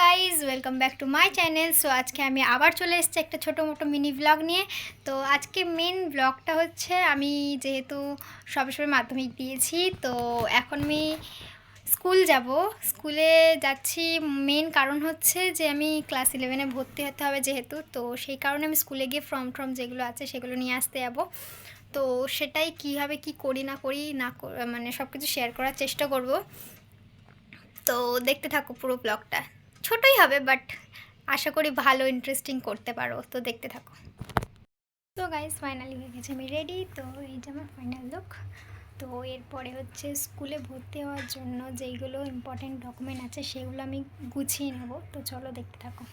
Guys welcome back to my channel so আজকে আমি আবার চলে এসেছি একটা ছোটো মোটো মিনি ব্লগ নিয়ে। তো, আজকে মেন ব্লগটা হচ্ছে, আমি যেহেতু সবসময় মাধ্যমিক দিয়েছি, তো এখন আমি স্কুল যাব। স্কুলে যাচ্ছি মেন কারণ হচ্ছে যে আমি ক্লাস ইলেভেনে ভর্তি হতে হবে যেহেতু, তো সেই কারণে আমি স্কুলে গিয়ে ফর্ম টর্ম যেগুলো আছে সেগুলো নিয়ে আসতে যাব। তো সেটাই কীভাবে কি করি না করি, না মানে সব কিছু শেয়ার করার চেষ্টা করব। তো দেখতে থাকো পুরো ব্লগটা ছোটই হবে বাট আশা করি ভালো ইন্টারেস্টিং করতে পারো। তো দেখতে থাকো। তো গাইজ ফাইনালি হয়ে গেছে আমি রেডি তো এই যে আমার ফাইনাল লুক তো এরপরে হচ্ছে স্কুলে ভর্তি হওয়ার জন্য যেইগুলো ইম্পর্টেন্ট ডকুমেন্ট আছে, সেগুলো আমি গুছিয়ে নেব। তো চলো দেখতে থাকো।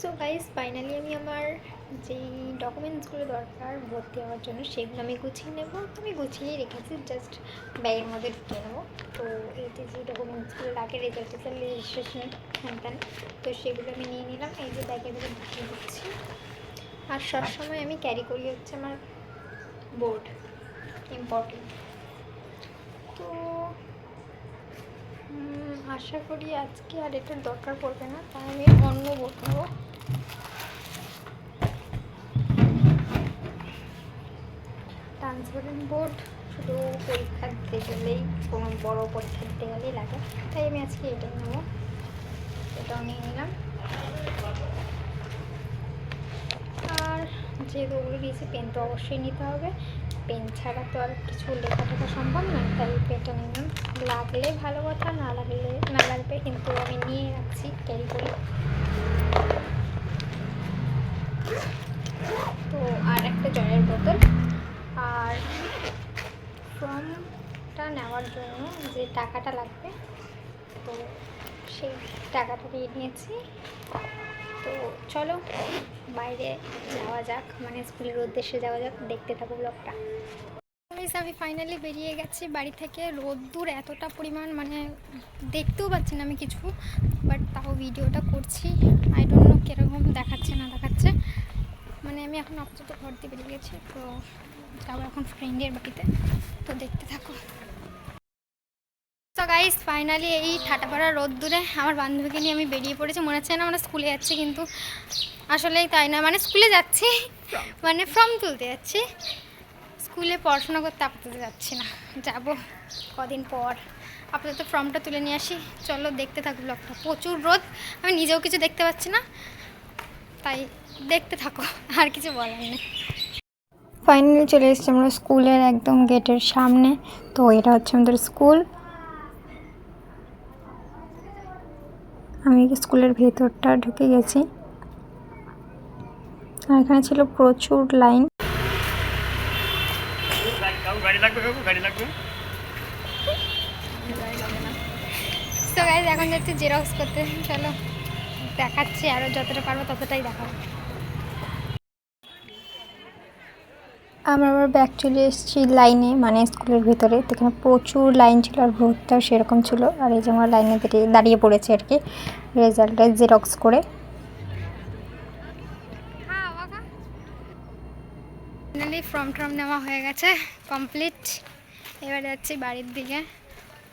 সো গাইজ ফাইনালি আমি আমার যেই ডকুমেন্টসগুলো দরকার ভর্তি হওয়ার জন্য সেগুলো আমি গুছিয়ে নেব। তো আমি গুছিয়েই রেখেছি জাস্ট ব্যাগের মধ্যে ঢুকিয়ে নেব। তো এইতে যে ডকুমেন্টসগুলো লাগে রেজাল্ট রেজিস্ট্রেশন হ্যান তো সেগুলো আমি নিয়ে নিলাম। এই যে ব্যাগের মধ্যে ঢুকিয়ে দিচ্ছি। আর সবসময় আমি ক্যারি করি হচ্ছে আমার বোর্ড ইম্পর্টেন্ট তো আশা করি আজকে আর এটার দরকার পড়বে না, তাই আমি অন্য বসবো ট্রান্সপারেন্ট বোর্ড শুধু পরীক্ষা দিতে গেলেই কোনো বড় পরীক্ষা দিতে গেলেই লাগে, তাই আমি আজকে এটাই নেব এটাও নিয়ে নিলাম আর যেহেতু ওগুলো দিয়েছি পেন তো অবশ্যই নিতে হবে। পেন ছাড়া তো আর কিছু লেখা টেখা সম্ভব নয়, তাই পেনটা নিলাম। লাগলে ভালো কথা, না লাগলে, না লাগবে, কিন্তু আমি নিয়ে রাখছি ক্যারি করে। তো আর একটা জলের বোতল। আর ফর্মটা নেওয়ার জন্য যে টাকাটা লাগবে, তো সেই টাকাটা দিয়ে নিয়েছি। তো চলো বাইরে যাওয়া যাক মানে স্কুলের উদ্দেশ্যে যাওয়া যাক, দেখতে থাকো ব্লগটা আমি ফাইনালি বেরিয়ে গেছি বাড়ি থেকে। রোদ্দুর এতটা পরিমাণ মানে দেখতেও পাচ্ছি না আমি কিছু বাট তাও ভিডিওটা করছি। আই ডোন্ট নো কীরকম দেখাচ্ছে, না দেখাচ্ছে। মানে আমি এখন আপাতত ঘর দিয়ে বেরিয়ে গেছি, তো যাব এখন ফ্রেন্ডের বাড়িতে। তো দেখতে থাকো। গাইস ফাইনালি এই ঠাটাপাড়া রোদ দূরে আমার বান্ধবীকে নিয়ে আমি বেরিয়ে পড়েছি। মনে হচ্ছে না আমরা স্কুলে যাচ্ছি কিন্তু আসলেই তাই না। মানে স্কুলে যাচ্ছি মানে ফর্ম তুলতে যাচ্ছি। স্কুলে পড়াশোনা করতে আপাতত যাচ্ছি না। যাব কদিন পর। আপাতত ফর্মটা তুলে নিয়ে আসি। চলো দেখতে থাকো ব্লগটা প্রচুর রোদ, আমি নিজেও কিছু দেখতে পাচ্ছি না। তাই দেখতে থাকো, আর কিছু বলার নেই। ফাইনালি চলে এসেছি আমরা স্কুলের একদম গেটের সামনে। তো এটা হচ্ছে আমাদের স্কুল। আমি স্কুলের ভেতরটা ঢুকে গেছি। আর এখানে ছিল প্রচুর লাইন। এখন যাচ্ছি জেরক্স করতে। চলো, দেখাচ্ছি আরও যতটা পারব ততটাই দেখাবো। আমরা আবার ব্যাক চলে এসেছি লাইনে মানে স্কুলের ভিতরে। এখানে প্রচুর লাইন ছিল আর ভোটটাও সেরকম ছিল। আর এই যে আমরা লাইনে দাঁড়িয়ে পড়েছি আর কি রেজাল্টে জেরক্স করে। ফাইনালি ফর্ম টর্ম নেওয়া হয়ে গেছে কমপ্লিট এবার যাচ্ছি বাড়ির দিকে।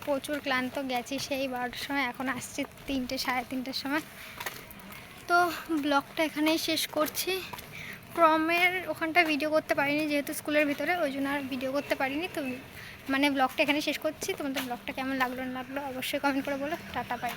প্রচুর ক্লান্ত, গেছি সেই বারোটার সময়, এখন আসছি তিনটে, সাড়ে তিনটের সময়। তো ব্লগটা এখানেই শেষ করছি। প্রমের ওখানটা ভিডিও করতে পারিনি যেহেতু স্কুলের ভিতরে, ওই জন্য আর ভিডিও করতে পারিনি। তো মানে ব্লগটা এখানে শেষ করছি। তোমাদের ব্লগটা কেমন লাগল না লাগল অবশ্যই কমেন্ট করে বলো। Tata bye